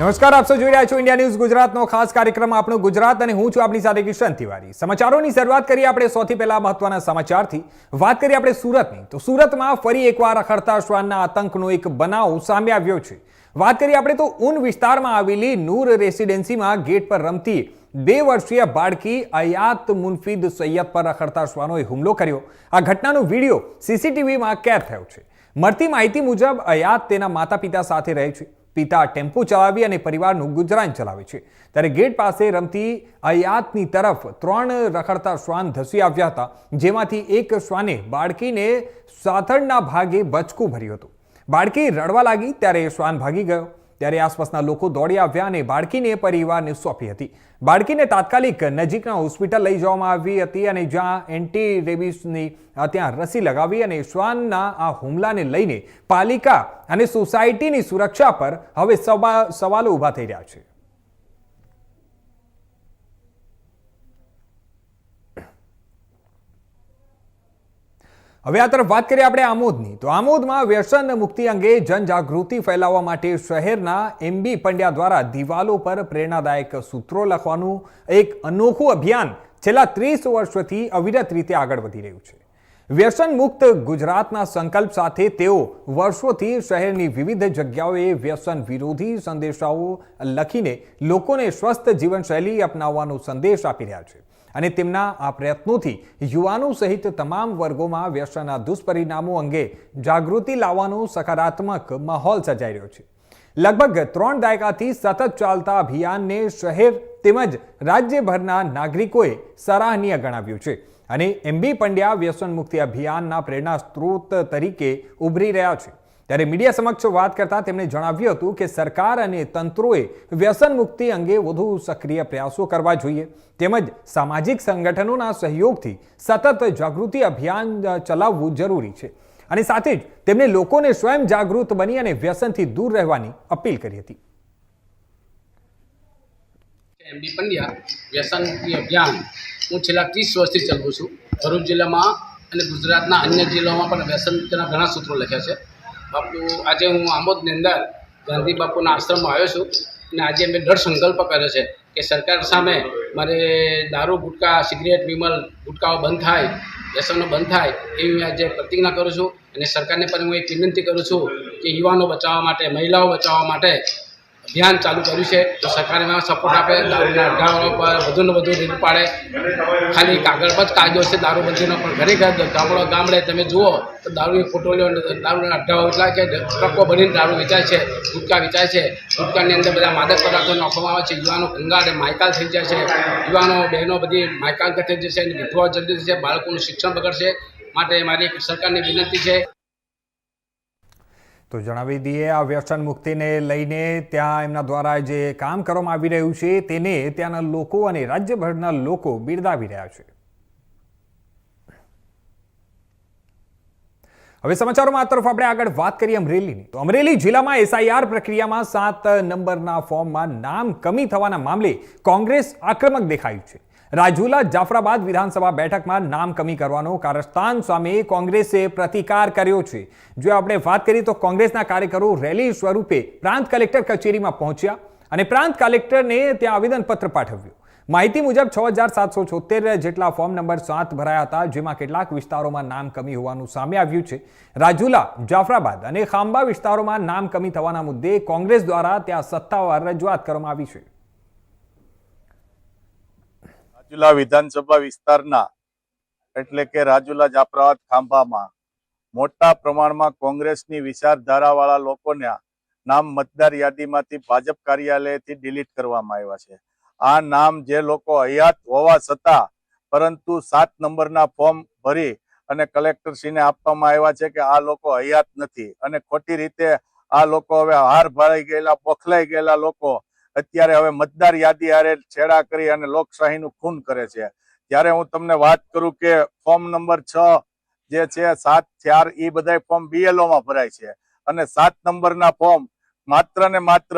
નમસ્કાર, આપ સૌ જોઈ રહ્યા છો ઇન્ડિયા ન્યૂઝ ગુજરાતનો ખાસ કાર્યક્રમ આપણું ગુજરાત અને હું છું આપની સાથે કિશન તિવારી. સમાચારોની શરૂઆત કરીએ આપણે સૌથી પહેલા મહત્વના સમાચારથી. વાત કરીએ આપણે સુરતની. તો સુરતમાં ફરી એકવાર અખડતા શ્વાનના આતંકનો એક બનાવ સામે આવ્યો છે. વાત કરીએ આપણે તો ઉન વિસ્તારમાં આવેલી નૂર રેસિડેન્સીમાં ગેટ પર રમતી બે વર્ષીય બાળકી અયાત મુનફિદ સૈયદ પર અખડતા શ્વાનોએ હુમલો કર્યો. આ ઘટનાનો વીડિયો સીસીટીવીમાં કેદ થયો છે. મળતી માહિતી મુજબ અયાત તેના માતા પિતા સાથે રહે છે. પિતા ટેમ્પો ચલાવી અને પરિવારનું ગુજરાન ચલાવે છે. ત્યારે ગેટ પાસે રમતી અયાતની તરફ ત્રણ રખડતા શ્વાન ધસી આવ્યા હતા, જેમાંથી એક શ્વાને બાળકીને સાથળના ભાગે બચકું ભર્યું હતું. બાળકી રડવા લાગી ત્યારે શ્વાન ભાગી ગયો. ત્યારે આસપાસના લોકો દોડી આવ્યા અને બાળકીને પરિવારને સોંપી હતી. બાળકીને તાત્કાલિક નજીકના હોસ્પિટલ લઈ જવામાં આવી હતી અને જ્યાં એન્ટી રેબીસની ત્યાં રસી લગાવી અને શ્વાનના આ હુમલાને લઈને પાલિકા અને સોસાયટીની સુરક્ષા પર હવે સવા- સવાલો ઊભા થઈ રહ્યા છે. હવે આ તરફ વાત કરીએ આપણે આમોદની. તો આમોદમાં વ્યસન મુક્તિ અંગે જનજાગૃતિ ફેલાવવા માટે શહેરના એમબી પંડ્યા દ્વારા દિવાલો પર પ્રેરણાદાયક સૂત્રો લખવાનું એક અનોખું અભિયાન છેલ્લા ત્રીસ વર્ષથી અવિરત રીતે આગળ વધી રહ્યું છે. વ્યસન મુક્ત ગુજરાતના સંકલ્પ સાથે તેઓ વર્ષોથી શહેરની વિવિધ જગ્યાઓએ વ્યસન વિરોધી સંદેશાઓ લખીને લોકોને સ્વસ્થ જીવનશૈલી અપનાવવાનો સંદેશ આપી રહ્યા છે. અને તેમના આ પ્રયત્નોથી યુવાનો સહિત તમામ વર્ગોમાં વ્યસનના દુષ્પરિણામો અંગે જાગૃતિ લાવવાનો સકારાત્મક માહોલ સર્જાઈ રહ્યો છે. લગભગ ત્રણ દાયકાથી સતત ચાલતા અભિયાનને શહેર તેમજ રાજ્યભરના નાગરિકોએ સરાહનીય ગણાવ્યું છે. અને એમબી પંડ્યા વ્યસન મુક્તિ અભિયાનના પ્રેરણા સ્ત્રોત તરીકે ઉભરી રહ્યા છે. ત્યારે મીડિયા સમક્ષ વાત કરતા તેમણે જણાવ્યું હતું કે સરકાર અને તંત્રોએ વ્યસન મુક્તિ અંગે વધુ સક્રિય પ્રયાસો કરવા જોઈએ. તેમજ સામાજિક સંગઠનોના સહયોગથી સતત જાગૃતિ અભિયાન ચલાવવું જરૂરી છે. અને સાથે જ તેમણે લોકોને સ્વયં જાગૃત બની અને વ્યસનથી દૂર રહેવાની અપીલ કરી હતી. એમડી પંડ્યા, વ્યસન અભિયાન હું છેલ્લા ત્રીસ વર્ષથી ચલાવું છું. ભરૂચ જિલ્લામાં અને ગુજરાતના અન્ય જિલ્લાઓમાં પણ વ્યસન ઘણા સૂત્રો લખ્યા છે. બાપુ, આજે હું આમોદની અંદર ગાંધી બાપુના આશ્રમમાં આવ્યો છું અને આજે મેં દૃઢ સંકલ્પ કર્યો છે કે સરકાર સામે મારે દારૂ, ગુટકા, સિગરેટ, વિમલ, ગુટકાઓ બંધ થાય, વ્યસનો બંધ થાય એવી હું આજે પ્રતિજ્ઞા કરું છું અને સરકારને પણ હું એક વિનંતી કરું છું કે યુવાનો બચાવવા માટે, મહિલાઓ બચાવવા માટે અભિયાન ચાલુ કર્યું છે. તો સરકાર એમાં સપોર્ટ આપે, દારૂના અડ્ડાઓ પર વધુને વધુ રીત પાડે. ખાલી કાગળ પર જ કાયદો છે, દારૂબંધીનો પણ ઘરે ઘર ગામડો ગામડે, તમે જુઓ, તો દારૂની ફોટોલીઓ દારૂના અઢાઓ એટલા છે, ટ્રકો ભરીને દારૂ વેચાય છે, ગુટકા વેચાય છે. ગુટકાની અંદર બધા માદક પદાર્થો નાખવામાં આવે છે. યુવાનો કંગાળ અને માયકાલ થઈ જાય છે. યુવાનો, બહેનો બધી માયકાલ થઈ જશે અને વિધવા જલ્દી થશે. બાળકોનું શિક્ષણ બગડશે. માટે મારી સરકારની વિનંતી છે. તો જણાવી દઈએ, આ વ્યસન મુક્તિને લઈને ત્યાં એમના દ્વારા જે કામ કરવામાં આવી રહ્યું છે, તેને ત્યાંના લોકો અને રાજ્યભરના લોકો બિરદાવી રહ્યા છે. હવે સમાચારોમાં આ તરફ આપણે આગળ વાત કરીએ અમરેલીની. તો અમરેલી જિલ્લામાં એસઆઈઆર પ્રક્રિયામાં સાત નંબરના ફોર્મમાં નામ કમી થવાના મામલે કોંગ્રેસ આક્રમક દેખાયું છે. રાજુલા જાફરાબાદ વિધાનસભા બેઠકમાં નામ કમી કરવાનો કારસ્તાન સામે કોંગ્રેસે પ્રતિકાર કર્યો છે. જો આપણે વાત કરીએ તો કોંગ્રેસના કાર્યકરો રેલી સ્વરૂપે પ્રાંત કલેક્ટર કચેરીમાં પહોંચ્યા અને પ્રાંત કલેક્ટરને ત્યાં આવેદનપત્ર પાઠવ્યું. માહિતી મુજબ છ હજાર સાતસો છોતેર જેટલા ફોર્મ નંબર સાત ભરાયા હતા, જેમાં કેટલાક વિસ્તારોમાં નામ કમી હોવાનું સામે આવ્યું છે. રાજુલા, જાફરાબાદ અને ખાંબા વિસ્તારોમાં નામ કમી થવાના મુદ્દે કોંગ્રેસ દ્વારા ત્યાં સત્તાવાર રજૂઆત કરવામાં આવી છે. રાજુલા વિધાનસભા વિસ્તારના એટલે કે રાજુલા જાફરાબાદ ખાંભામાં મોટા પ્રમાણમાં કોંગ્રેસની વિચારધારાવાળા લોકોના નામ મતદાર યાદીમાંથી ભાજપ કાર્યાલયથી ડિલીટ કરવામાં આવ્યા છે. આ નામ જે લોકો હયાત હોવા છતાં પરંતુ સાત નંબરના ફોર્મ ભરી અને કલેક્ટરશ્રીને આપવામાં આવ્યા છે કે આ લોકો હયાત નથી. અને ખોટી રીતે આ લોકો હવે હાર ભરાઈ ગયેલા, બોખલાઈ ગયેલા લોકો અત્યારે હવે મતદાર યાદી હારે છેડા કરી અને લોકશાહીનું ખૂન કરે છે. ત્યારે હું તમને વાત કરું કે ફોર્મ નંબર છ જે છે, સાત ચાર એ બધા ફોર્મ BLO માં ભરાય છે. અને સાત નંબરના ફોર્મ માત્ર ને માત્ર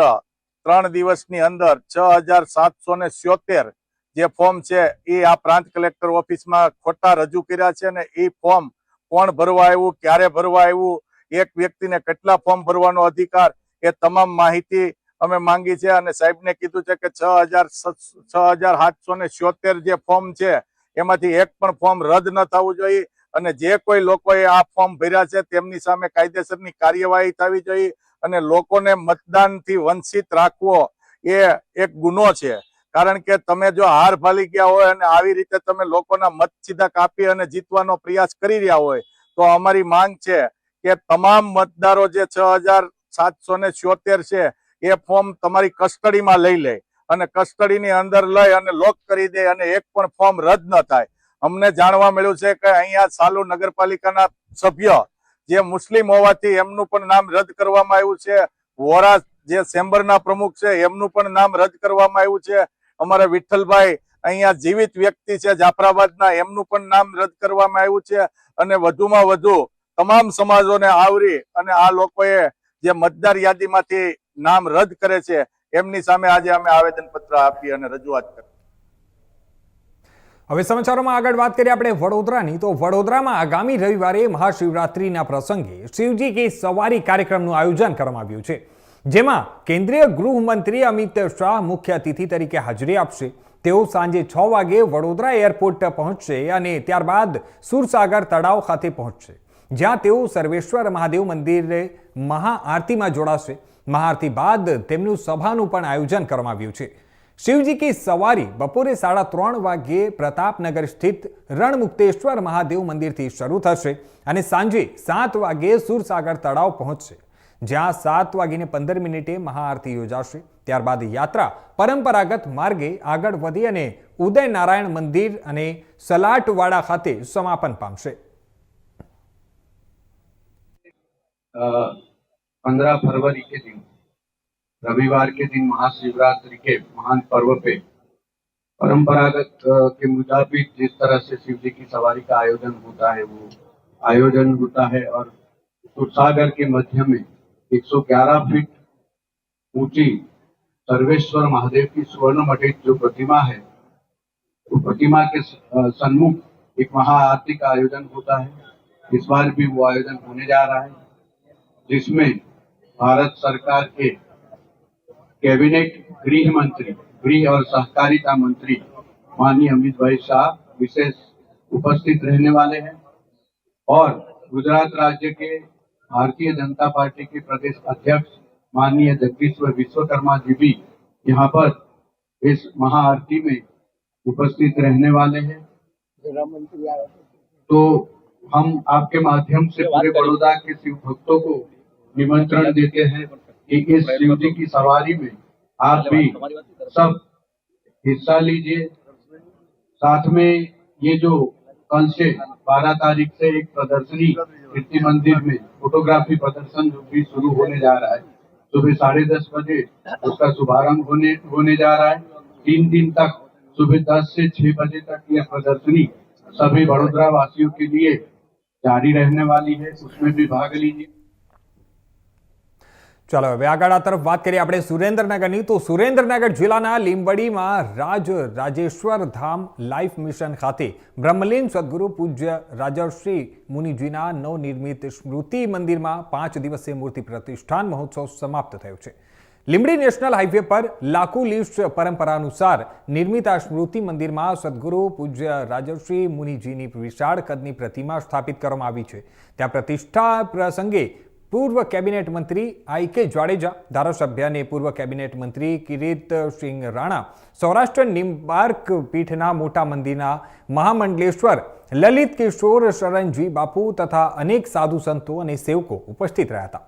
ત્રણ દિવસની અંદર છ હજાર સાતસો ને સિત્તેર જે ફોર્મ છે એ આ પ્રાંત કલેક્ટર ઓફિસમાં ખોટા રજૂ કર્યા છે ને એ ફોર્મ કોણ ભરવા આવ્યું, ક્યારે ભરવા આવ્યું, એક વ્યક્તિને કેટલા ફોર્મ ભરવાનો અધિકાર, એ તમામ માહિતી અમે માંગી છે અને સાહેબને કીધું છે કે છ હજાર છ હજાર સાતસો ને જે ફોર્મ છે, એમાંથી એક પણ ફોર્મ રદ ન થવું જોઈએ અને જે કોઈ લોકોએ આ ફોર્મ ભર્યા છે તેમની સામે કાયદેસરની કાર્યવાહી થવી જોઈએ અને લોકોને મતદાનથી વંચિત રાખવો એ એક ગુનો છે. કારણ કે તમે જો હાર ભાલી ગયા હોય અને આવી રીતે તમે લોકોના મત સીધા કાપી અને જીતવાનો પ્રયાસ કરી રહ્યા હોય, તો અમારી માંગ છે કે તમામ મતદારો જે છ હજાર સાતસો ને છે એ ફોર્મ તમારી કસ્ટડીમાં લઈ લે અને કસ્ટડીની અંદર લઈ અને લોક કરી દે અને એક પણ ફોર્મ રદ ન થાય. અમને જાણવા મળ્યું છે કે અહીંયા સાલુ નગરપાલિકાના સભ્ય જે મુસ્લિમ હોવાથી એમનું પણ નામ રદ કરવામાં આવ્યું છે. વોરા જે ચેમ્બરના પ્રમુખ છે એમનું પણ નામ રદ કરવામાં આવ્યું છે. અમારા વિઠ્ઠલભાઈ અહીંયા જીવિત વ્યક્તિ છે જાફરાબાદના, એમનું પણ નામ રદ કરવામાં આવ્યું છે. અને વધુમાં વધુ તમામ સમાજોને આવરી અને આ લોકોએ જે મતદાર યાદીમાંથી નામ રદ કરે છે, એમની સામે આજે અમે આવેદન પત્ર આપી અને રજૂઆત કરી. હવે સમાચારોમાં આગળ વાત કરીએ આપણે વડોદરાની. તો વડોદરામાં આગામી રવિવારે મહાશિવરાત્રિના પ્રસંગે શિવજી કે સવારી કાર્યક્રમનું આયોજન કરવામાં આવ્યું છે, જેમાં કેન્દ્રીય ગૃહમંત્રી અમિત શાહ મુખ્ય અતિથિ તરીકે હાજરી આપશે. તેઓ સાંજે છ વાગે વડોદરા એરપોર્ટ પહોંચશે અને ત્યારબાદ સુરસાગર તળાવ ખાતે પહોંચશે, જ્યાં તેઓ સર્વેશ્વર મહાદેવ મંદિરે મહાઆરતીમાં જોડાશે. મહાઆરતી બાદ તેમનું સભાનું પણ આયોજન કરવામાં આવ્યું છે. શિવજી કી સવારી બપોરે સાડા ત્રણ વાગ્યે પ્રતાપનગર સ્થિત રણમુક્તેશ્વર મહાદેવ મંદિરથી શરૂ થશે અને સાંજે સાત વાગ્યે સુરસાગર તળાવ પહોંચશે. જ્યાં સાત વાગીને પંદર મિનિટે મહાઆરતી યોજાશે. ત્યારબાદ યાત્રા પરંપરાગત માર્ગે આગળ વધી અને ઉદયનારાયણ મંદિર અને સલાટવાડા ખાતે સમાપન પામશે. पंद्रह फरवरी के दिन, रविवार के दिन महाशिवरात्रि के महान पर्व पे परंपरागत के मुताबिक जिस तरह से शिव जी की सवारी का आयोजन होता है, वो आयोजन होता है और सुरसागर के मध्य में 111 फीट ऊँची सर्वेश्वर महादेव की स्वर्ण मटित जो प्रतिमा है, वो प्रतिमा के सन्मुख एक महाआरती का आयोजन होता है। इस बार भी वो आयोजन होने जा रहा है, जिसमें भारत सरकार के कैबिनेट गृह मंत्री गृह और सहकारिता मंत्री माननीय अमित भाई शाह विशेष उपस्थित रहने वाले हैं और गुजरात राज्य के भारतीय जनता पार्टी के प्रदेश अध्यक्ष माननीय जगदीश्वर विश्वकर्मा जी भी यहाँ पर इस महाआरती में उपस्थित रहने वाले हैं। तो हम आपके माध्यम से पूरे बड़ौदा के शिव भक्तों को निमंत्रण देते हैं कि इस शिव की सवारी में आप भी सब हिस्सा लीजिए। साथ में ये जो कल से बारह तारीख से एक प्रदर्शनी कीर्ति मंदिर में फोटोग्राफी प्रदर्शन जो भी शुरू होने जा रहा है, सुबह साढ़े दस बजे उसका शुभारंभ होने होने जा रहा है। तीन दिन तक सुबह दस से छह बजे तक यह प्रदर्शनी सभी बड़ोदरा वासियों के लिए जारी रहने वाली है। उसमें भी भाग लीजिए। ચાલો હવે આગળ આ તરફ વાત કરીએ આપણે સુરેન્દ્રનગરની. તો સુરેન્દ્રનગર જિલ્લાના લીંબડીમાં રાજ રાજેશ્વર ધામ લાઈફ મિશન ખાતે બ્રહ્મલીન સદગુરુ પૂજ્ય રાજર્ષિ મુનિજીના નવનિર્મિત સ્મૃતિ મંદિરમાં પાંચ દિવસીય મૂર્તિ પ્રતિષ્ઠાન મહોત્સવ સમાપ્ત થયો છે. લીંબડી નેશનલ હાઈવે પર લાકુ લીવ્સ પરંપરા અનુસાર નિર્મિત આ સ્મૃતિ મંદિરમાં સદગુરુ પૂજ્ય રાજર્ષિ મુનિજીની વિશાળ કદની પ્રતિમા સ્થાપિત કરવામાં આવી છે. ત્યાં પ્રતિષ્ઠા પ્રસંગે પૂર્વ કેબિનેટ મંત્રી આઈ કે જાડેજા ધારાસભ્ય અને પૂર્વ કેબિનેટ મંત્રી કિરીટ સિંહ રાણા, સૌરાષ્ટ્ર નિમ્બાર્ક પીઠના મોટા મંદિરના મહામંડલેશ્વર, લલિત કિશોર શરણજી બાપુ તથા અનેક સાધુ સંતો અને સેવકો ઉપસ્થિત રહ્યા હતા.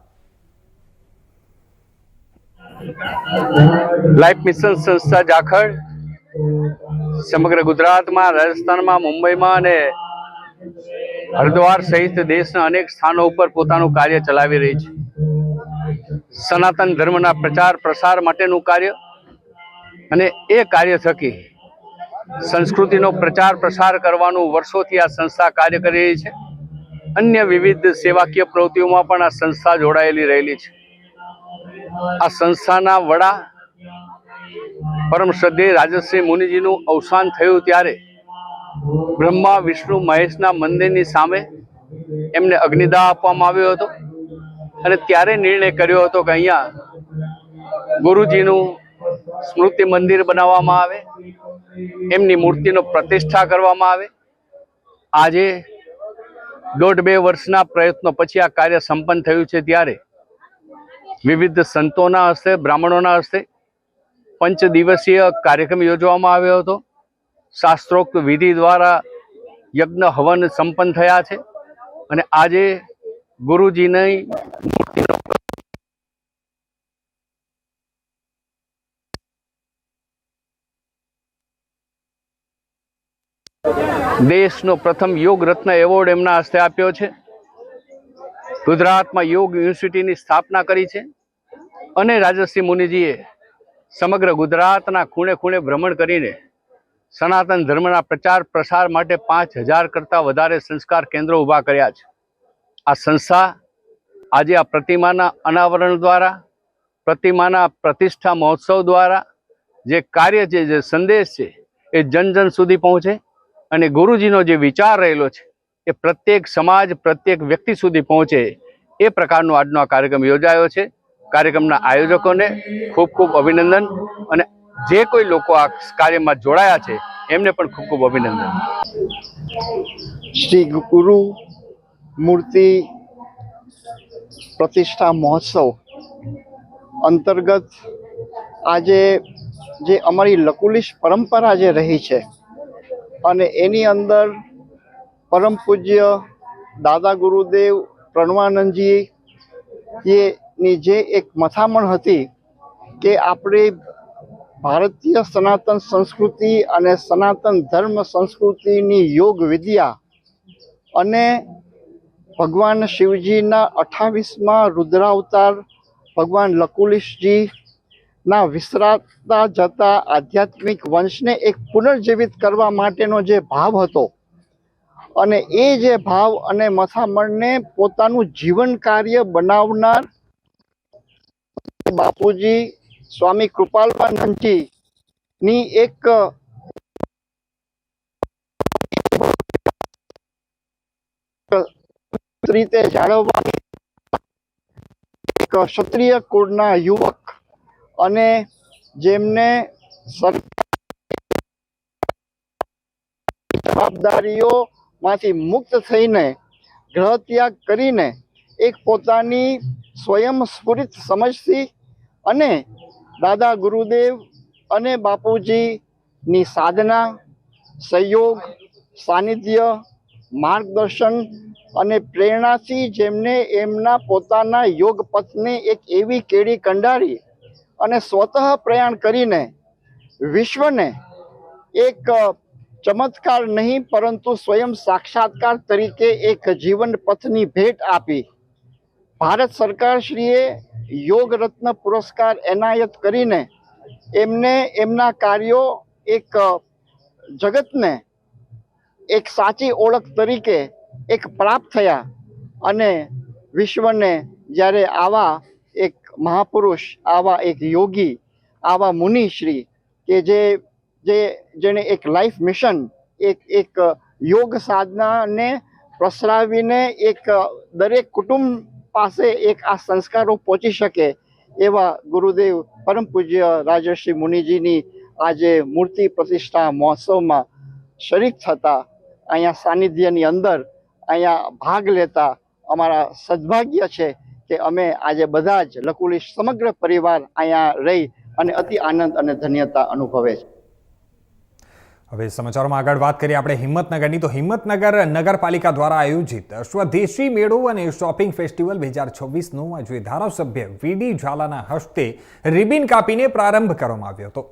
લાઈફ મિશન સંસ્થા જાખડ, સમગ્ર ગુજરાતમાં, રાજસ્થાનમાં, મુંબઈમાં અને હરિદ્વાર સહિત દેશના અનેક સ્થાનો ઉપર પોતાનું કાર્ય ચલાવી રહી છે. સનાતન ધર્મના પ્રચાર પ્રસાર માટેનું કાર્ય અને એ કાર્ય થકી સંસ્કૃતિનો પ્રચાર પ્રસાર કરવાનું વર્ષોથી આ સંસ્થા કાર્ય કરી રહી છે. અન્ય વિવિધ સેવાકીય પ્રવૃત્તિઓમાં પણ આ સંસ્થા જોડાયેલી રહેલી છે. આ સંસ્થાના વડા પરમ શ્રદ્ધેય રાજશ્રી મુનિજીનું અવસાન થયું ત્યારે બ્રહ્મા, વિષ્ણુ, મહેશના મંદિરની સામે એમને અગ્નિદાહ આપવામાં આવ્યો હતો. અને ત્યારે નિર્ણય કર્યો હતો કે અહીંયા ગુરુજીનું સ્મૃતિ મંદિર બનાવવામાં આવે, એમની મૂર્તિનો પ્રતિષ્ઠા કરવામાં આવે. આજે દોઢ બે વર્ષના પ્રયત્નો પછી આ કાર્ય સંપન્ન થયું છે ત્યારે વિવિધ સંતોના હસ્તે, બ્રાહ્મણોના હસ્તે પંચ દિવસીય કાર્યક્રમ યોજવામાં આવ્યો હતો. શાસ્ત્રોક્ત વિધિ દ્વારા યજ્ઞ હવન સંપન્ન થયા છે અને આજે ગુરુજીની મૂર્તિનો દેશનો પ્રથમ યોગ રત્ન એવોર્ડ એમના હસ્તે આપ્યો છે. ગુજરાતમાં યોગ યુનિવર્સિટીની સ્થાપના કરી છે અને રાજશ્રી મુનિજીએ સમગ્ર ગુજરાતના ખૂણે ખૂણે ભ્રમણ કરીને સનાતન ધર્મના પ્રચાર પ્રસાર માટે પાંચ હજાર કરતાં વધારે સંસ્કાર કેન્દ્રો ઊભા કર્યા છે. આ સંસ્થા આજે આ પ્રતિમાના અનાવરણ દ્વારા, પ્રતિમાના પ્રતિષ્ઠા મહોત્સવ દ્વારા જે કાર્ય છે, જે સંદેશ છે, એ જન જન સુધી પહોંચે અને ગુરુજીનો જે વિચાર રહેલો છે, એ પ્રત્યેક સમાજ, પ્રત્યેક વ્યક્તિ સુધી પહોંચે એ પ્રકારનો આજનો આ કાર્યક્રમ યોજાયો છે. કાર્યક્રમના આયોજકોને ખૂબ ખૂબ અભિનંદન અને જે કોઈ લોકો આ કાર્યમાં જોડાયા છે, એમને પણ ખૂબ ખૂબ અભિનંદન. શ્રી ગુરુ મૂર્તિ પ્રતિષ્ઠા મહોત્સવ અંતર્ગત આજે જે અમારી લકુલિશ પરંપરા જે રહી છે અને એની અંદર પરમ પૂજ્ય દાદા ગુરુદેવ પ્રણવાનંદજી એની જે એક મથામણ હતી કે આપણી ભારતીય સનાતન સંસ્કૃતિ અને સનાતન ધર્મ સંસ્કૃતિની યોગ વિદ્યા અને ભગવાન શિવજીના અઠાવીસમાં રુદ્રાવતાર ભગવાન લકુલિશજીના વિસરાતા જતા આધ્યાત્મિક વંશને એક પુનર્જીવિત કરવા માટેનો જે ભાવ હતો અને એ જે ભાવ અને મથામણને પોતાનું જીવન કાર્ય બનાવનાર બાપુજી સ્વામી કૃપાલવાનંદજી ની એક રીતે જાળવવાની ક્ષત્રિય કુળના યુવક અને જેમને જવાબદારીઓમાંથી મુક્ત થઈને ગ્રહ ત્યાગ કરીને એક પોતાની સ્વયં સ્ફુરિત સમજથી અને દાદા ગુરુદેવ અને બાપુજીની સાધના, સહયોગ, સાનિધ્ય, માર્ગદર્શન અને પ્રેરણાથી જેમને એમના પોતાના યોગ પથને એક એવી કેડી કંડારી અને સ્વતઃ પ્રયાણ કરીને વિશ્વને એક ચમત્કાર નહીં, પરંતુ સ્વયં સાક્ષાત્કાર તરીકે એક જીવન પથની ભેટ આપી. ભારત સરકારશ્રીએ યોગ રત્ન પુરસ્કાર એનાયત કરીને એમને એમના કાર્યો એક જગતને એક સાચી ઓળખ તરીકે એક પ્રાપ્ત થયા અને વિશ્વને જ્યારે આવા એક મહાપુરુષ, આવા એક યોગી, આવા મુનિશ્રી કે જે જે, જેણે એક લાઈફ મિશન, એક એક યોગ સાધનાને પ્રસરાવીને એક દરેક કુટુંબ પાસે એક આ સંસ્કારો પહોંચી શકે એવા ગુરુદેવ પરમ પૂજ્ય રાજર્ષિ મુનિજીની આજે મૂર્તિ પ્રતિષ્ઠા મહોત્સવમાં શરીક થતા અહીંયા સાનિધ્યની અંદર અહીંયા ભાગ લેતા અમારા સદભાગ્ય છે કે અમે આજે બધા જ લકુલી સમગ્ર પરિવાર અહીંયા રહી અને અતિ આનંદ અને ધન્યતા અનુભવે છે. હવે સમાચારોમાં આગળ વાત કરીએ આપણે હિંમતનગરની. તો હિંમતનગર નગરપાલિકા દ્વારા આયોજિત સ્વદેશી મેળો અને શોપિંગ ફેસ્ટિવલ બે હજાર છવ્વીસનો આજે ધારાસભ્ય વીડી ઝાલાના હસ્તે રિબિન કાપીને પ્રારંભ કરવામાં આવ્યો હતો.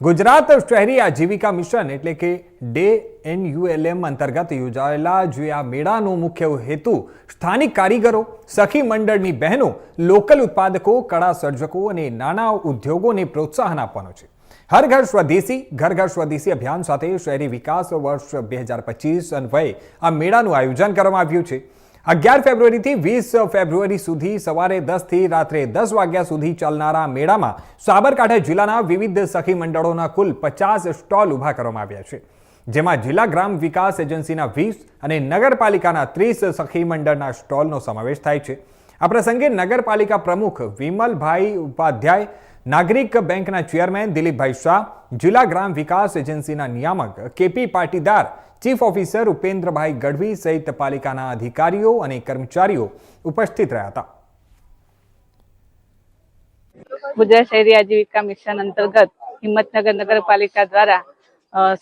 ગુજરાત શહેરી આજીવિકા મિશન એટલે કે ડે એનયુએલએમ અંતર્ગત યોજાયેલા જે આ મેળાનો મુખ્ય હેતુ સ્થાનિક કારીગરો, સખી મંડળની બહેનો, લોકલ ઉત્પાદકો, કળા સર્જકો અને નાના ઉદ્યોગોને પ્રોત્સાહન આપવાનો છે. હર ઘર સ્વદેશી, ઘર ઘર સ્વદેશી અભિયાન સાથે શહેરી વિકાસ વર્ષ બે હજાર પચીસ અન્વયે આ મેળાનું આયોજન કરવામાં આવ્યું છે. અગિયાર ફેબ્રુઆરીથી વીસ ફેબ્રુઆરી સુધી સવારે દસથી રાત્રે દસ વાગ્યા સુધી ચાલનારા મેળામાં સાબરકાંઠા જિલ્લાના વિવિધ સખી મંડળોના કુલ પચાસ સ્ટોલ ઊભા કરવામાં આવ્યા છે. જેમાં જિલ્લા ગ્રામ વિકાસ એજન્સીના વીસ અને નગરપાલિકાના ત્રીસ સખી મંડળના સ્ટોલનો સમાવેશ થાય છે. આ પ્રસંગે નગરપાલિકા પ્રમુખ વિમલભાઈ ઉપાધ્યાય નાગરિક બેંકના ચેરમેન દિલીપભાઈ શાહ, જિલ્લા ગ્રામ વિકાસ એજન્સીના નિયામક KP Patidar, chief officer Upendrabhai Gadhvi સહિત પાલિકાના અધિકારીઓ અને કર્મચારીઓ ઉપસ્થિત રહ્યા હતા. ગુજરાત શહેરી આજીવિકા મિશન અંતર્ગત હિંમતનગર નગરપાલિકા દ્વારા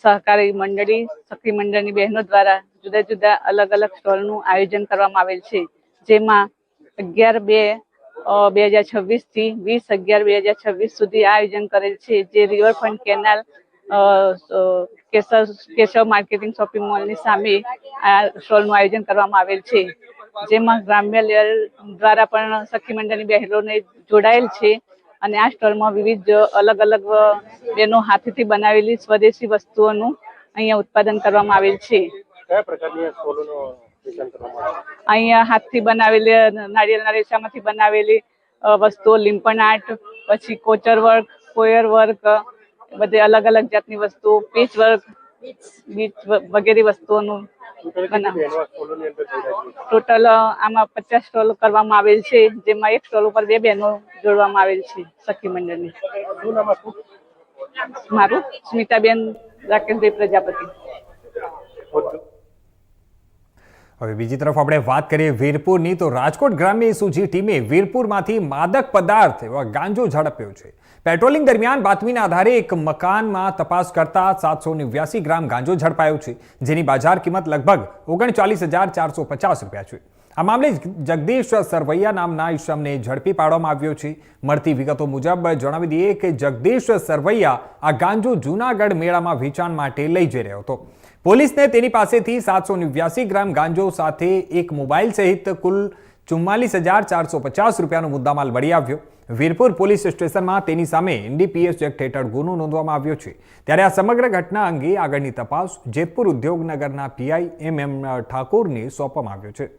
સહકારી મંડળી, સખી મંડળની બહેનો દ્વારા જુદા જુદા અલગ અલગ સ્ટોલનું આયોજન કરવામાં આવેલ છે. જેમાં અગિયાર બે બે હજાર છવ્વીસથી વીસ અગિયાર બે હજાર છવ્વીસ સુધી આ આયોજન કરેલ છે, જે riverfront canal Keshav Keshav marketing shopping મોલની સામે આ સ્ટોલનું આયોજન કરવામાં આવેલ છે. જેમાં ગ્રામ્ય લેવલ દ્વારા પણ સખી મંડળની બહેનોને જોડાયેલ છે અને આ સ્ટોલમાં વિવિધ અલગ અલગ બહેનો હાથેથી બનાવેલી સ્વદેશી વસ્તુઓનું અહીંયા ઉત્પાદન કરવામાં આવેલ છે. અહીંયા હાથથી બનાવેલી નારિયેળના રેસામાંથી બનાવેલી વસ્તુઓ, લીંપણ આર્ટ, પછી કોચર વર્ક, કોયર વર્ક, બધે અલગ અલગ જાતની વસ્તુઓ, પીચ વર્ક, બીચ વગેરે વસ્તુઓનું ટોટલ આમાં પચાસ સ્ટોલ કરવામાં આવેલ છે, જેમાં એક સ્ટોલ ઉપર બે બહેનો જોડવામાં આવેલ છે, સખી મંડળની. મારું સ્મિતાબેન રાકેશભાઈ પ્રજાપતિ. હવે બીજી તરફ આપણે વાત કરીએ વીરપુરની, તો રાજકોટ ગ્રામ્ય ઇસુજી ટીમે વીરપુરમાંથી માદક પદાર્થ એવા ગાંજો ઝડપ્યો છે. પેટ્રોલિંગ દરમિયાન બાતમીના આધારે એક મકાનમાં તપાસ કરતા સાતસો નેવ્યાસી ગ્રામ ગાંજો ઝડપાયો છે, જેની બજાર કિંમત લગભગ ઓગણચાલીસ હજાર ચારસો પચાસ રૂપિયા છે. આ મામલે જગદીશ સરવૈયા નામના ઈશમને ઝડપી પાડવામાં આવ્યો છે. મળતી વિગતો મુજબ જણાવી દઈએ કે જગદીશ સરવૈયા આ ગાંજો જૂનાગઢ મેળામાં વેચાણ માટે લઈ જઈ રહ્યો હતો. પોલીસને તેની પાસેથી સાતસો નેવ્યાસી ગ્રામ ગાંજો સાથે એક મોબાઈલ સહિત કુલ ચુમ્માલીસ હજાર ચારસો પચાસ રૂપિયાનો મુદ્દામાલ મળી આવ્યો. વીરપુર પોલીસ સ્ટેશનમાં તેની સામે એનડીપીએસ એક્ટ હેઠળ ગુનો નોંધવામાં આવ્યો છે. ત્યારે આ સમગ્ર ઘટના અંગે આગળની તપાસ જેતપુર ઉદ્યોગનગરના પીઆઈ એમ એમ ઠાકોરને સોંપવામાં આવ્યો છે.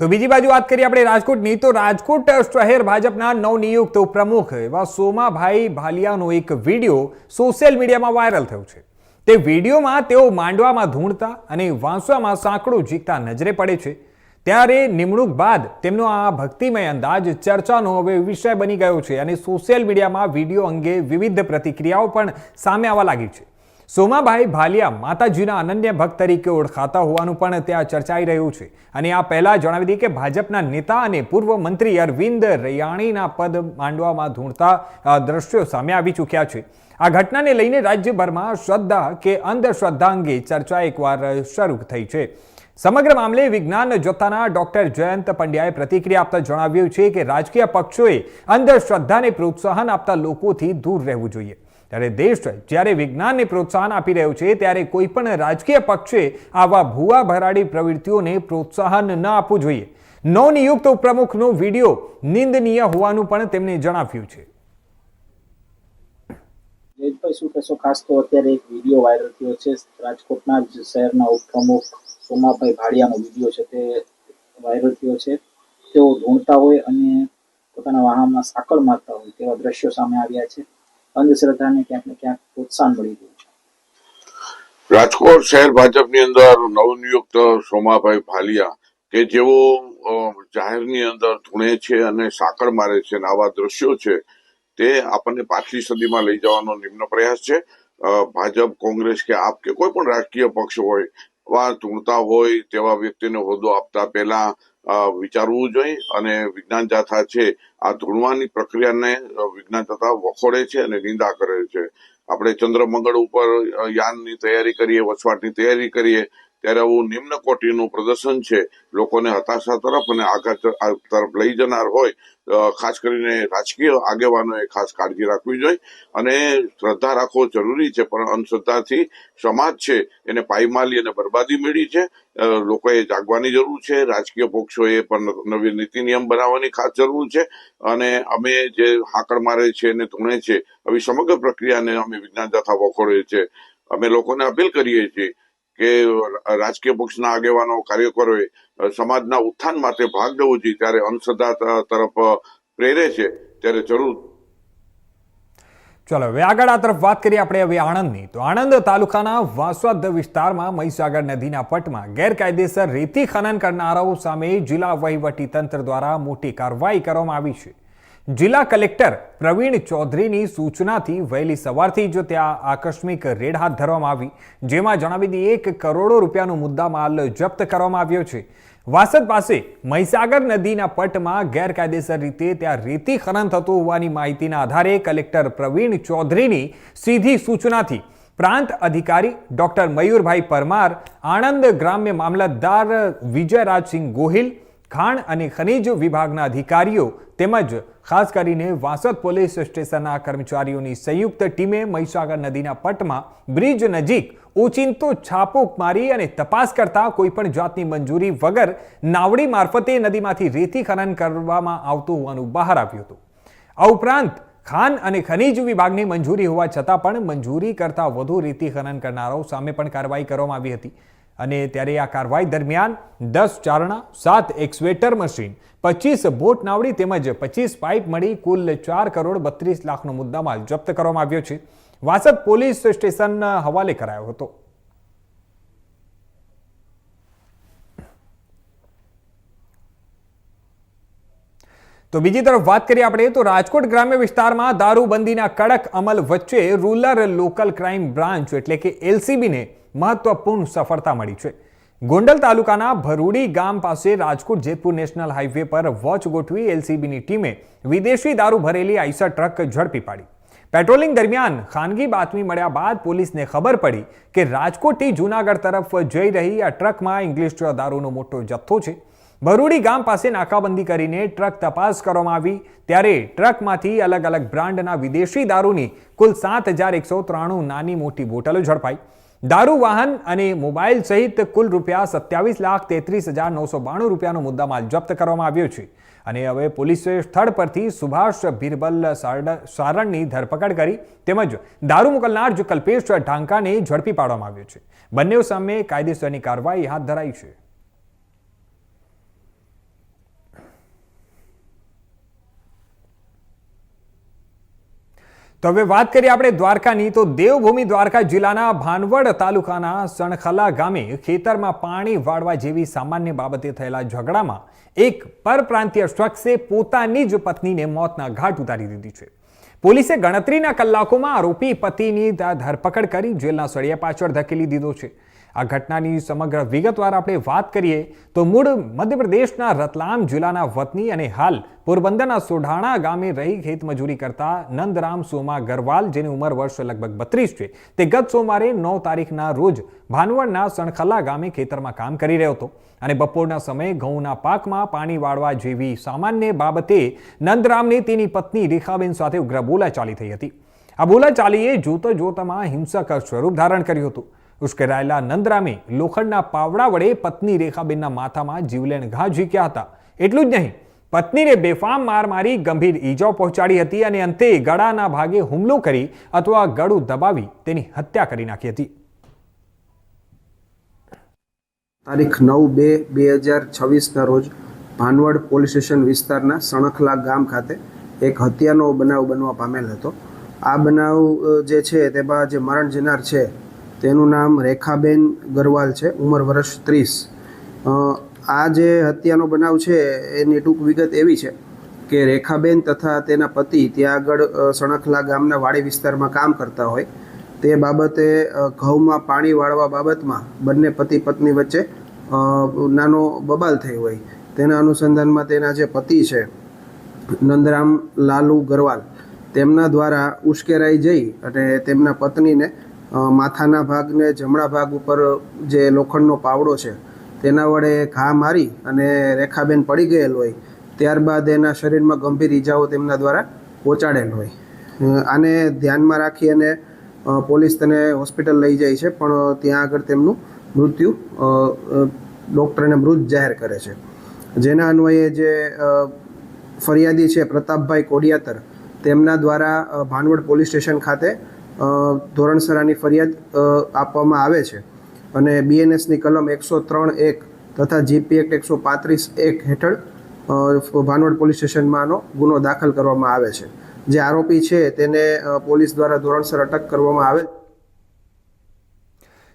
તો બીજી બાજુ વાત કરીએ આપણે રાજકોટની, તો રાજકોટ શહેર ભાજપના નવનિયુક્ત પ્રમુખ એવા સોમાભાઈ ભાલિયાનો એક વીડિયો સોશિયલ મીડિયામાં વાયરલ થયો છે. તે વિડીયોમાં તેઓ માંડવામાં ધૂણતા અને વાંસવામાં સાંકડું ઝીકતા નજરે પડે છે. ત્યારે નિમણૂક બાદ તેમનો આ ભક્તિમય અંદાજ, ચર્ચાનો હવે વિષય બની ગયો છે અને સોશિયલ મીડિયામાં વીડિયો અંગે વિવિધ પ્રતિક્રિયાઓ પણ સામે આવવા લાગી છે. સોમાભાઈ ભાલિયા માતાજીના અનન્ય ભક્ત તરીકે ઓળખાતા હોવાનું પણ ત્યાં ચર્ચાઈ રહ્યું છે. અને આ પહેલા જણાવી દઈએ કે ભાજપના નેતા અને પૂર્વ મંત્રી અરવિંદ રૈયાણીના પદ માંડવામાં ધૂણતા દ્રશ્યો સામે આવી ચૂક્યા છે. આ ઘટનાને લઈને રાજ્યભરમાં શ્રદ્ધા કે અંધશ્રદ્ધા અંગે ચર્ચા એકવાર શરૂ થઈ છે. સમગ્ર મામલે વિજ્ઞાન જોતાના ડોક્ટર જયંત પંડ્યાએ પ્રતિક્રિયા આપતા જણાવ્યું છે કે રાજકીય પક્ષોએ અંધશ્રદ્ધાને પ્રોત્સાહન આપતા લોકોથી દૂર રહેવું જોઈએ. ત્યારે દેશ જ્યારે વિજ્ઞાનને પ્રોત્સાહન આપી રહ્યો છે, ત્યારે કોઈ પણ રાજકીય પક્ષે આવા ભૂવા ભરાડી પ્રવૃત્તિઓને પ્રોત્સાહન ન આપવું જોઈએ. નવનિયુક્ત ઉપપ્રમુખનો વીડિયો નિંદનીય હોવાનું પણ તેમણે જણાવ્યું છે. જયેશભાઈ શું કહેશો? ખાસ તો અત્યારે એક વીડિયો વાયરલ થયો છે, રાજકોટના જ શહેરના ઉપપ્રમુખ સોમાભાઈ ભાડિયાનો વીડિયો છે, તે વાયરલ થયો છે. તેઓ ધૂણતા હોય અને પોતાના વાહનમાં સાંકળ મારતા હોય તેવા દ્રશ્યો સામે આવ્યા છે. અંધશ્રદ્ધાને ક્યાંક ને ક્યાંક પ્રોત્સાહન મળી રહ્યું રાજકોટ શહેર ભાજપની અંદર નવનિયુક્ત સોમાભાઈ ભાલિયા, કે જેઓ જાહેરની અંદર ધૂણે છે અને સાંકળ મારે છે અને આવા દ્રશ્યો છે, તે આપણને પાછલી સદીમાં લઈ જવાનો નિમ્ન પ્રયાસ છે. ભાજપ, કોંગ્રેસ કે આપ કે કોઈ પણ રાજકીય પક્ષ હોય, વા ધૂણતા હોય તેવા વ્યક્તિને હોદ્દો આપતા પહેલા વિચારવું જોઈએ અને વિજ્ઞાન જાથા છે, આ ધૂણવાની પ્રક્રિયાને વિજ્ઞાન જાથા વખોડે છે અને નિંદા કરે છે. આપણે ચંદ્ર મંગળ ઉપર યાનની તૈયારી કરીએ, વસવાટની તૈયારી કરીએ ત્યારે આવું નિમ્ન કોટીનું પ્રદર્શન છે. લોકોને હતાશા તરફ અને આઘાત તરફ લઈ જનાર હોય ખાસ કરીને રાજકીય આગેવાનોએ ખાસ કાળજી રાખવી જોઈએ. અને શ્રદ્ધા રાખવો જરૂરી છે, પણ અંધશ્રદ્ધાથી સમાજ છે, એને પાયમાલી અને બરબાદી મેળવી છે. લોકોએ જાગવાની જરૂર છે, રાજકીય પક્ષોએ પણ નવી નીતિ નિયમ બનાવવાની ખાસ જરૂર છે. અને અમે જે હાકડ મારે છે અને ધૂણે છે, આવી સમગ્ર પ્રક્રિયાને અમે વિજ્ઞાન તથા વખોડે છે. અમે લોકોને અપીલ કરીએ છીએ કે રાજકીય પક્ષના આગેવાનો, કાર્યકરોએ સમાજના ઉત્થાન માટે ભાગ લેવો જોઈએ ત્યારે અંધશ્રદ્ધા તરફ પ્રેરે છે ત્યારે જરૂર. ચલો, હવે આગળ આ તરફ વાત કરીએ આપણે હવે આણંદની. તો આણંદ તાલુકાના વાસવાદ વિસ્તારમાં મહીસાગર નદીના પટમાં ગેરકાયદેસર રેતી ખનન કરનારાઓ સામે જિલ્લા વહીવટી તંત્ર દ્વારા મોટી કાર્યવાહી કરવામાં આવી છે. જિલ્લા કલેક્ટર પ્રવીણ ચૌધરીની સૂચનાથી વહેલી સવારથી જ ત્યાં આકસ્મિક રેડ હાથ ધરવામાં આવી, જેમાં જણાવી દઈએ એક કરોડો રૂપિયાનો મુદ્દામાલ જપ્ત કરવામાં આવ્યો છે. વાસદ પાસે મહીસાગર નદીના પટમાં ગેરકાયદેસર રીતે ત્યાં રેતી ખનન થતું હોવાની માહિતીના આધારે કલેક્ટર પ્રવીણ ચૌધરીની સીધી સૂચનાથી પ્રાંત અધિકારી ડોક્ટર મયુરભાઈ પરમાર, આણંદ ગ્રામ્ય મામલતદાર વિજયરાજસિંહ ગોહિલ ખાણ અને ખનિજ વિભાગના અધિકારીઓ તેમજ ખાસ કરીને વાસદ પોલીસ સ્ટેશનના કર્મચારીઓની સંયુક્ત ટીમે મહીસાગર નદીના પટમાં બ્રિજ નજીક ઓચિંતો છાપો મારી અને તપાસ કરતા કોઈપણ જાતની મંજૂરી વગર નાવડી મારફતે નદીમાંથી રેતી ખનન કરવામાં આવતું હોવાનું બહાર આવ્યું હતું. આ ઉપરાંત ખાન અને ખનિજ વિભાગની મંજૂરી હોવા છતાં પણ મંજૂરી કરતાં વધુ રેતી ખનન કરનારાઓ સામે પણ કાર્યવાહી કરવામાં આવી હતી. અને ત્યારે આ કાર્યવાહી દરમિયાન દસ ચારણા, સાત એક્સવેટર મશીન, પચીસ બોટ નાવડી તેમજ પચીસ પાઇપ મળી કુલ ચાર કરોડ બત્રીસ લાખનો મુદ્દામાલ જપ્ત કરવામાં આવ્યો છે. વાસદ પોલીસ સ્ટેશન હવાલે કરાયો હતો. તો બીજી તરફ વાત કરીએ આપણે, તો રાજકોટ ગ્રામ્ય વિસ્તારમાં દારૂબંધીના કડક અમલ વચ્ચે રૂરલ લોકલ ક્રાઇમ બ્રાન્ચ એટલે કે એલસીબીને મહત્વપૂર્ણ સફળતા મળી છે. ગોંડલ તાલુકાના ભરૂડી ગામ પાસે રાજકોટ જેતપુર નેશનલ હાઈવે પર વોચ ગોઠવી એલસીબીની ટીમે વિદેશી દારૂ ભરેલી આઈસર ટ્રક ઝડપી પાડી. પેટ્રોલિંગ દરમિયાન ખાનગી બાતમી મળ્યા બાદ પોલીસને ખબર પડી કે રાજકોટથી જૂનાગઢ તરફ જઈ રહી આ ટ્રકમાં ઇંગ્લિશ દારૂનો મોટો જથ્થો છે. ભરૂડી ગામ પાસે નાકાબંધી કરીને ટ્રક તપાસ કરવામાં આવી. ત્યારે ટ્રકમાંથી અલગ અલગ બ્રાન્ડના વિદેશી દારૂની કુલ સાત હજાર એકસો ત્રાણું નાની મોટી બોટલો ઝડપાઈ. દારૂ, વાહન અને મોબાઈલ સહિત કુલ રૂપિયા સત્યાવીસ લાખ તેત્રીસ હજાર નવસો બાણું રૂપિયાનો મુદ્દામાલ જપ્ત કરવામાં આવ્યો છે. અને હવે પોલીસે સ્થળ પરથી સુભાષ બિરબલ સારણની ધરપકડ કરી તેમજ દારૂ મોકલનાર જો કલ્પેશ ઢાંકાને ઝડપી પાડવામાં આવ્યો છે. બંને સામે કાયદેસરની કાર્યવાહી હાથ ધરાઈ છે. તો હવે વાત કરીએ આપણે દ્વારકાની. તો દેવભૂમિ દ્વારકા જિલ્લાના ભાનવડ તાલુકાના સણખલા ગામે ખેતરમાં પાણી વાળવા જેવી સામાન્ય બાબતે થયેલા ઝઘડામાં એક પરપ્રાંતીય શખ્સે પોતાની જ પત્નીને મોતના ઘાટ ઉતારી દીધી છે. પોલીસે ગણતરીના કલાકોમાં આરોપી પતિની ધરપકડ કરી જેલના સળિયા પાછળ ધકેલી દીધો છે. આ ઘટનાની સમગ્ર વિગતવાર આપણે વાત કરીએ તો મૂળ મધ્યપ્રદેશના રતલામ જિલ્લાના વતની અને હાલ પોરબંદરના સોઢાણા ગામે રહી ખેતમજૂરી કરતા નંદરામ સોમા ગરવાલ, જેની ઉંમર વર્ષ લગભગ બત્રીસ છે, તે ગત સોમવારે નવ તારીખના રોજ ભાનવડના સણખલા ગામે ખેતરમાં કામ કરી રહ્યો હતો અને બપોરના સમયે ઘઉંના પાકમાં પાણી વાળવા જેવી સામાન્ય બાબતે નંદરામની તેની પત્ની રેખાબેન સાથે ઉગ્ર બોલાચાલી થઈ હતી. આ બોલાચાલીએ જોતો જોતામાં હિંસક સ્વરૂપ ધારણ કર્યું હતું. ઉશ્કેરાયેલા નંદરામે લોખંડના પાવડા વડે પત્ની રેખાબેનના માથામાં જીવલેણ ઘા ઝીક્યા હતા. એટલું જ નહીં, પત્નીને બેફામ માર મારી ગંભીર ઈજાઓ પહોંચાડી હતી અને અંતે ગળાના ભાગે હુમલો કરી અથવા ગળું દબાવી તેની હત્યા કરી નાખી હતી. તારીખ નવ બે બે હજાર છવ્વીસના રોજ ભાનવડ પોલીસ સ્ટેશન વિસ્તારના સણખલા ગામ ખાતે એક હત્યાનો બનાવ બનવા પામેલ હતો. આ બનાવ જે છે તેમાં જે મરણ જનાર છે, તેનું નામ રેખાબેન ગરવાલ છે, ઉંમર વર્ષ ત્રીસ. આ જે હત્યાનો બનાવ છે, એની ટૂંક વિગત એવી છે કે રેખાબેન તથા તેના પતિ ત્યાં આગળ સણખલા ગામના વાડી વિસ્તારમાં કામ કરતા હોય. તે બાબતે ઘઉંમાં પાણી વાળવા બાબતમાં બંને પતિ પત્ની વચ્ચે નાનો બબાલ થઈ હોય. તેના અનુસંધાનમાં તેના જે પતિ છે, નંદરામ લાલુ ગરવાલ, તેમના દ્વારા ઉશ્કેરાઈ જઈ અને તેમના પત્નીને માથાના ભાગને જમણા ભાગ ઉપર જે લોખંડનો પાવડો છે, તેના વડે ઘા મારી અને રેખાબેન પડી ગયેલ હોય. ત્યારબાદ એના શરીરમાં ગંભીર ઈજાઓ તેમના દ્વારા પહોંચાડેલ હોય. આને ધ્યાનમાં રાખી અને પોલીસ તેને હોસ્પિટલ લઈ જાય છે, પણ ત્યાં આગળ તેમનું મૃત્યુ ડૉક્ટરને મૃત જાહેર કરે છે. જેના અન્વયે જે ફરિયાદી છે પ્રતાપભાઈ કોડિયાતર, તેમના દ્વારા ભાનવડ પોલીસ સ્ટેશન ખાતે ધોરણસરાની ફરિયાદ આપવામાં આવે છે. અને બીએનએસની કલમ એકસો ત્રણ એક તથા જીપી એક્ટ એકસો પાંત્રીસ એક હેઠળ ભાનવડ પોલીસ સ્ટેશનમાં આનો ગુનો દાખલ કરવામાં આવે છે. જે આરોપી છે તેને પોલીસ દ્વારા ધોરણસર અટક કરવામાં આવે